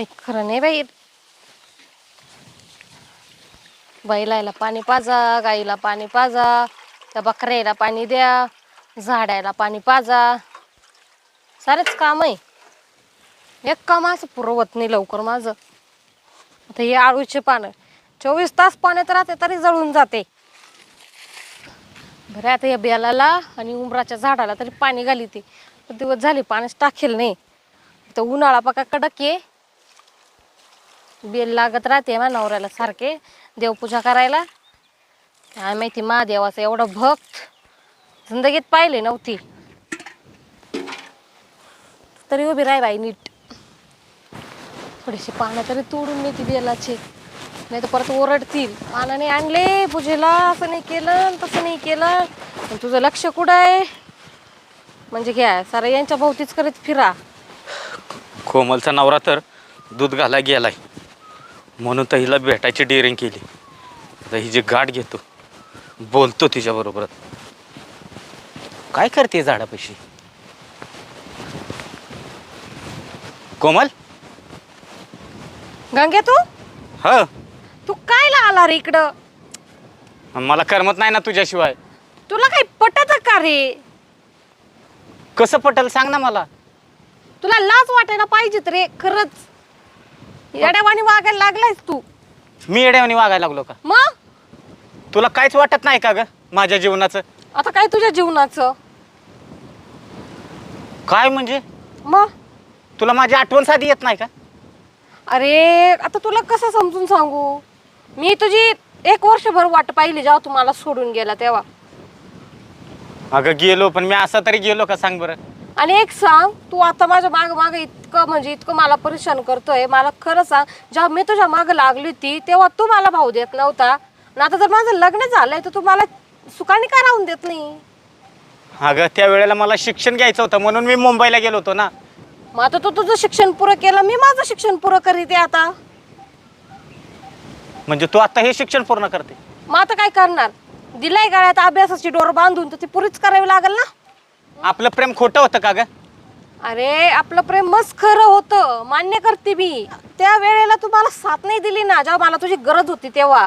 काही खरं नाही बाई. बैलायला पाणी पाजा गाईला पाणी पाजा त्या बकऱ्याला पाणी द्या झाडायला पाणी पाजा. सारेच काम आहे. एक काम असं पुरवत नाही लवकर माझं. आता हे आळूचे पानं चोवीस तास पाण्यात राहते तरी जळून जाते. बरं आता या बेलाला आणि उमराच्या झाडाला तरी पाणी घाली ते. दिवस झाले पाण्याच टाकेल नाही. तर उन्हाळा पका कडक ये बेल लागत राहते मा नवऱ्याला सारखे देवपूजा करायला. काय माहिती महादेवाचं एवढं भक्त. जिंदगीत पाहिले नव्हती. तरी उभी राही बाई नीट. थोडीशी पानं तरी तोडून नेते बेलाचे. नाही तर परत ओरडतील. पानाने आणले पूजेला असं नाही केलं आणि तसं नाही केलं. पण तुझं लक्ष कुठं आहे? म्हणजे घ्या सारं यांच्या भोवतीच करीत फिरा. कोमलचा नवरा तर दूध घाला गेलाय. म्हणून तर हिला भेटायची डेअरिंग केली. आता ही जी गाठ घेतो बोलतो तिच्याबरोबर काय करते झाडापाशी? कोमल? गंगे तू? ह. तू काय आला रे इकडं? मला करमत नाही ना तुझ्याशिवाय. तुला काही पटत का रे? कसं पटेल सांग ना मला. तुला लाज वाटायला पाहिजेत रे खरंच. येड्यावानी वागायला लागलायस तू. मी येड्यावानी वागायला लागलो का? मग तुला काहीच वाटत नाही का ग माझ्या जीवनाचं? आता काय तुझ्या जीवनाचं? काय म्हणजे? मग तुला माझी आठवण साधी येत नाही का? अरे आता तुला कसं समजून सांगू? मी तुझी एक वर्षभर वाट पाहिली जेव्हा तू मला सोडून गेला तेव्हा. अगं गेलो पण मी असा तरी गेलो का सांग बरं? आणि एक सांग तू आता माझ्या माग माग इतकं म्हणजे इतकं मला परेशान करतोय. मला खरं सांग जेव्हा मी तुझ्या माग लागली होती तेव्हा तू मला भाऊ देत नव्हता. आणि आता जर माझं लग्न झालंय तर तू मला सुखाने का राहून देत नाही? अगं त्या वेळेला मला शिक्षण घ्यायचं होतं म्हणून मी मुंबईला गेलो होतो ना. मग आता तू तुझं शिक्षण पुरं केलं मी माझं शिक्षण पुरं करीते आता. म्हणजे तू आता हे शिक्षण पूर्ण करते. मग आता काय करणार? दिलाय गाळ्यात अभ्यासाची डोर बांधून तर ती पुरीच करावी लागेल ना? आपलं प्रेम खोटं होतं का ग? अरे आपलं प्रेम मस्त खरं होतं. मान्य करते मी. त्या वेळेला तू मला साथ नाही दिली ना जेव्हा मला तुझी गरज होती तेव्हा.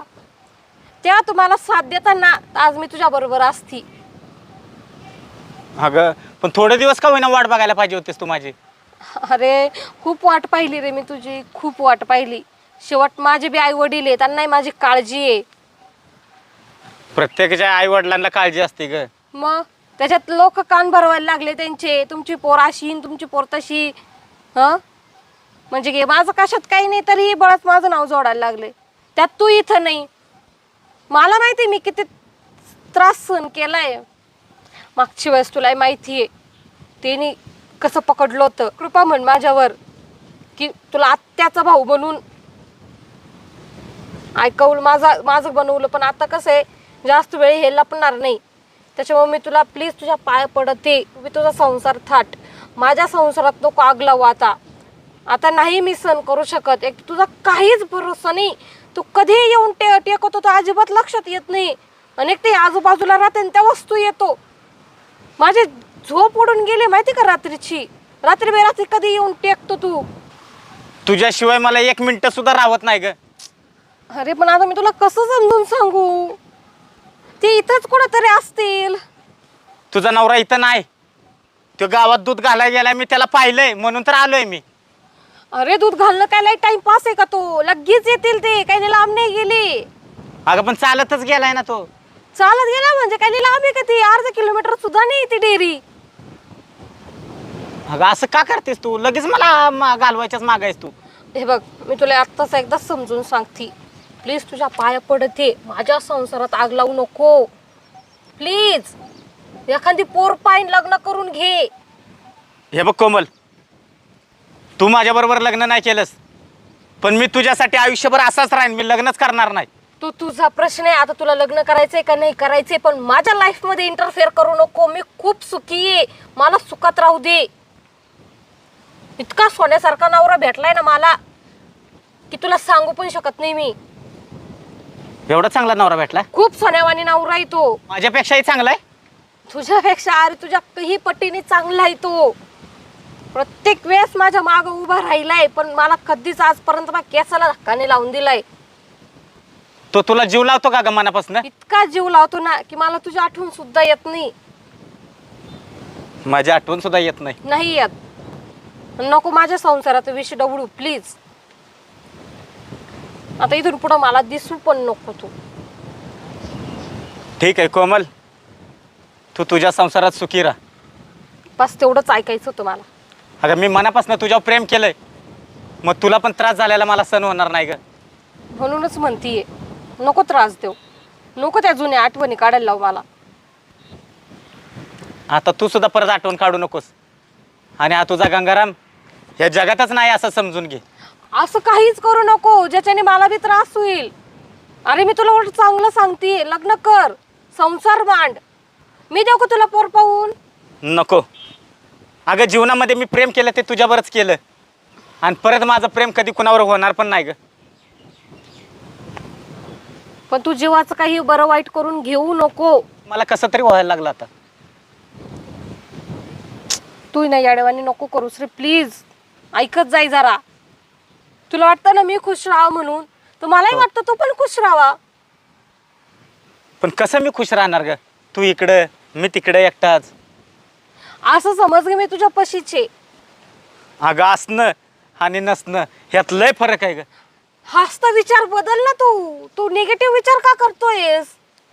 तेव्हा तू मला साथ देताना आज मी तुझ्या बरोबर असती. अगं पण थोडे दिवस का होईना वाट बघायला पाहिजे होतीस तू माझी? अरे खूप वाट पाहिली रे मी तुझी. खूप वाट पाहिली. शेवट माझे बी आई वडील आहे त्यांनाही माझी काळजी आहे. प्रत्येकाच्या आई वडिलांना काळजी असते ग. मग? त्याच्यात लोक कान भरवायला लागले त्यांचे. तुमची पोर अशी तुमची पोर तशी. हं? म्हणजे घे माझं कशात काही नाही तरी बळच माझं नाव जोडायला लागले. त्यात तू इथं नाही. मला माहिती मी किती त्रास सहन केलाय. मागची वेळेस तुला माहिती आहे. त्यांनी कसं पकडलं होतं. कृपा म्हण माझ्यावर की तुला आत्याचा भाऊ बनून ऐकवलं माझा माझं बनवलं पण आता कसं आहे? जास्त वेळ हे लपणार नाही. त्याच्यामुळे मी तुला प्लीज तुझ्या पाय पडते मी तुझा संसार थाट. माझ्या संसारात नको आग लावू आता. आता नाही मी सण करू शकत. एक तुझा काहीच भरोसा नाही. तू कधी येऊन टे टेकवतो तो अजिबात लक्षात येत नाही. अनेक ते आजूबाजूला राहते आणि त्या वस्तू येतो. माझे झोप उडून गेली माहिती का रात्रीची? रात्री बेरात्री कधी येऊन टेकतो तू? तुझ्याशिवाय मला एक मिनिट सुद्धा राहत नाही ग. अरे पण आता मी तुला कसं समजून सांगू? ते इथंच कुठंतरी असतील. तुझा नवरा इथं नाही. तो गावात दूध घालायला गेलाय मी त्याला पाहिलंय म्हणून तर आलोय मी. अरे दूध घालणं काय लाइट टाइमपास आहे का तो? लगेच येतील ते काही नाही लांब नाही गेली. अगं पण चालतच गेलाय ना तो. चालत गेला म्हणजे काही नाही लांब आहे का ती? अर्धा किलोमीटर सुद्धा नाही ती डेअरी. अगं असं का करतेस तू? लगेच मला मा- घालवायच्याच मागायस तू. हे बघ मी तुला आत्ताच एकदा समजून सांगते. प्लीज तुझ्या पाया पडते माझ्या संसारात आग लावू नको. प्लीज एखादी पोर पाईन लग्न करून घे. हे बघ कोमल तू माझ्याबरोबर लग्न नाही केलंस पण मी तुझ्यासाठी आयुष्यभर असाच राहीन. मी लग्नच करणार नाही. तू तुझा प्रश्न आहे. आता तुला लग्न करायचंय का नाही करायचंय पण माझ्या लाईफमध्ये इंटरफेअर करू नको. मी खूप सुखी आहे. मला सुखात राहू दे. इतका सोन्यासारखा नवरा भेटलाय ना मला की तुला सांगू पण शकत नाही मी. एवढा चांगला नवरा भेटला? खूप सोन्यावानी नवरा आहे तो. माझ्यापेक्षाही चांगला आहे? तुझ्यापेक्षा अरे तुझ्या काही पटीने चांगला आहे तो. प्रत्येक वेळेस माझ्या माग उभा राहिलाय पण मला कधीच आजपर्यंत माझ्या केसाला धक्काने लावून दिलाय. तो तुला जीव लावतो का ग मनापासून? इतका जीव लावतो ना की मला तुझी आठवण सुद्धा येत नाही. माझी आठवण सुद्धा येत नाही. नाही येत. नको माझ्या संसाराचा विषय डवडू प्लीज आता इथून पुढं मला दिसू पण नको तू. ठीक आहे कोमल. तू तुझ्या संसारात सुखी राहा. बस तेवढंच ऐकायचं होतं मला. अगं मी मनापासून तुझ्यावर प्रेम केलंय. मग तुला पण त्रास झालेला मला सण होणार नाही ग. म्हणूनच म्हणतीये नको त्रास देऊ. नको त्या जुन्या आठवणी काढायला लावू मला. आता तू सुद्धा परत आठवण काढू नकोस. आणि हा तुझा गंगाराम या जगातच नाही असं समजून घे. असं काहीच करू नको ज्याच्याने मला बी त्रास होईल. अरे मी तुला उलट चांगलं सांगते लग्न कर संसार मांड मी देऊ का तुला पोर पाहून? नको. अगं जीवनामध्ये मी प्रेम केलं ते तुझ्यावरच केलं. आणि परत माझं प्रेम कधी कुणावर होणार पण नाही ग. पण तू जीवाचं काही बरं वाईट करून घेऊ नको. मला कसं तरी व्हायला लागलं आता. तू ना याडेवानी नको करूस रे प्लीज ऐकत जाई जरा. तुला वाटतं ना मी खुश राहा म्हणून? तर मलाही हो. वाटतं तू पण खुश राहावा. पण कसं मी खुश राहणार ग? तू इकडं मी तिकडं एकटाच. असं समज गे मी तुझ्या पशीचे. अगं असणं आणि नसणं ह्यात लय फरक आहे ग. हाच तर विचार बदल ना तू. तू निगेटिव्ह विचार का करतोयस?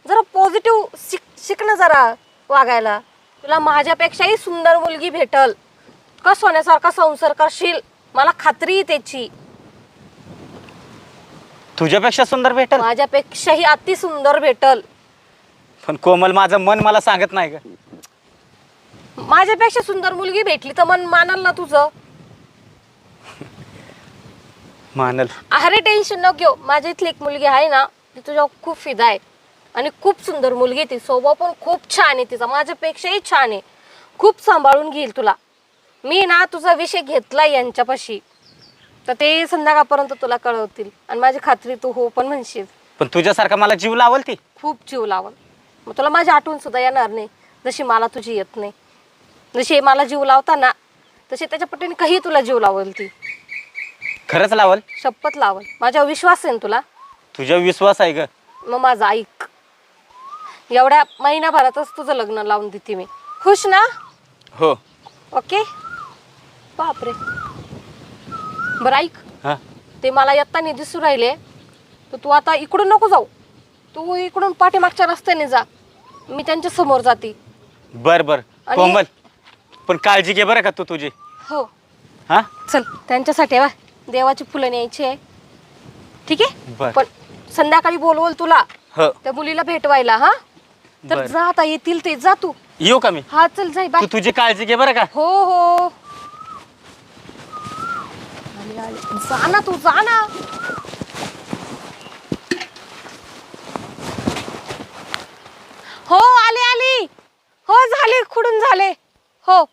जरा पॉझिटिव्ह शिक शिक ना जरा वागायला. तुला माझ्यापेक्षाही सुंदर मुलगी भेटल. का सोन्यासारखा संसार करशील. मला खात्री आहे त्याची. तुझ्यापेक्षा सुंदर भेटल? माझ्यापेक्षाही अति सुंदर भेटल. पण कोमल माझं मन मला सांगत नाही ग. माझ्यापेक्षा सुंदर मुलगी भेटली तर मन मानल ना तुझं? मानल. अरे टेन्शन नको घेऊ. माझ्या इथली एक मुलगी आहे ना ती तुझ्या खूप फिदा आहे. आणि खूप सुंदर मुलगी आहे ती. स्वभाव पण खूप छान आहे तिचा. माझ्यापेक्षाही छान आहे. खूप सांभाळून घेईल तुला. मी ना तुझा विषय घेतला यांच्यापाशी. तर ते संध्याकाळपर्यंत तुला कळवतील. आणि माझी खात्री तू हो पण म्हणशील. पण तुझ्यासारखा मला जीव लावल ती? खूप जीव लावल. मग तुला माझी आठवण सुद्धा येणार नाही जशी मला तुझी येत नाही. जशी मला जीव लावता ना तशी त्याच्या पटीने काही तुला जीव लावल ती. खरंच लावल? शपथ लावल. माझ्यावर विश्वास आहे ना तुला? तुझ्या विश्वास आहे ग. मग माझं ऐक. एवढ्या महिनाभरातच तुझं लग्न लावून देते मी. खुश ना? हो. ओके? बापरे. बरं ऐक. हा. ते मला येताना दिसू राहिले तर तू आता इकडून नको जाऊ. तू इकडून पाठीमागच्या रस्त्याने जा. मी त्यांच्यासमोर जाते. बर बर. आणि- कोमल पण काळजी घे बरं का तू तुझी. हो. हा? चल त्यांच्यासाठी वा देवाची फुलं न्यायची आहे. ठीक आहे? बर. पण संध्याकाळी बोलवल तुला. हो. त्या मुलीला भेटवायला हा? तर बर. जा आता येतील ते. जा तू. येऊ का मी? हा चल जाई बाय. तू तुझी काळजी घे बरं का. हो हो. जा ना तू जा ना हो आली आली. हो झाले खुडून झाले. हो.